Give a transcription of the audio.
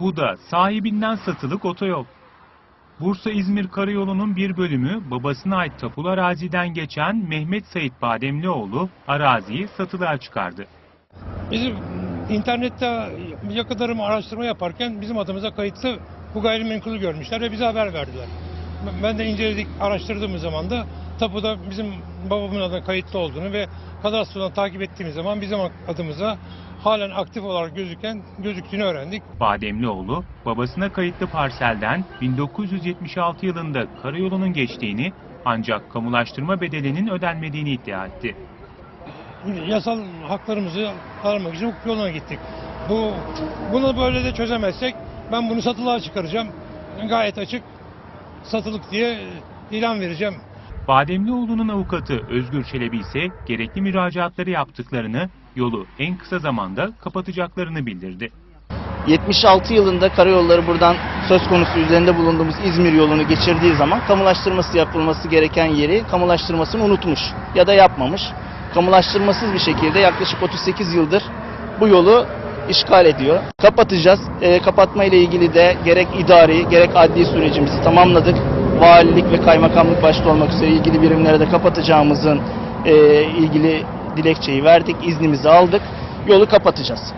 Bu da sahibinden satılık otoyol. Bursa-İzmir Karayolu'nun bir bölümü babasına ait tapulu araziden geçen Mehmet Sait Bademlioğlu araziyi satılığa çıkardı. Bizim internette yakıtlarımı araştırma yaparken bizim adımıza kayıtlı bu gayrimenkulü görmüşler ve bize haber verdiler. Ben de inceledik, araştırdığımız zaman da tapuda bizim babamın adına kayıtlı olduğunu ve kadastrodan takip ettiğimiz zaman bizim adımıza halen aktif olarak gözüken gözüktüğünü öğrendik. Bademlioğlu, babasına kayıtlı parselden 1976 yılında karayolunun geçtiğini ancak kamulaştırma bedelinin ödenmediğini iddia etti. Yasal haklarımızı aramak için hukuk yoluna gittik. Bu bunu böyle de çözemezsek ben bunu satılığa çıkaracağım. Gayet açık satılık diye ilan vereceğim. Bademlioğlu'nun avukatı Özgür Çelebi ise gerekli müracaatları yaptıklarını, yolu en kısa zamanda kapatacaklarını bildirdi. 76 yılında karayolları buradan söz konusu üzerinde bulunduğumuz İzmir yolunu geçirdiği zaman kamulaştırması yapılması gereken yeri kamulaştırmasını unutmuş ya da yapmamış. Kamulaştırmasız bir şekilde yaklaşık 38 yıldır bu yolu işgal ediyor. Kapatacağız. E, kapatma ile ilgili de gerek idari gerek adli sürecimizi tamamladık. Valilik ve kaymakamlık başta olmak üzere ilgili birimlere de kapatacağımızın e, ilgili dilekçeyi verdik, iznimizi aldık. Yolu kapatacağız.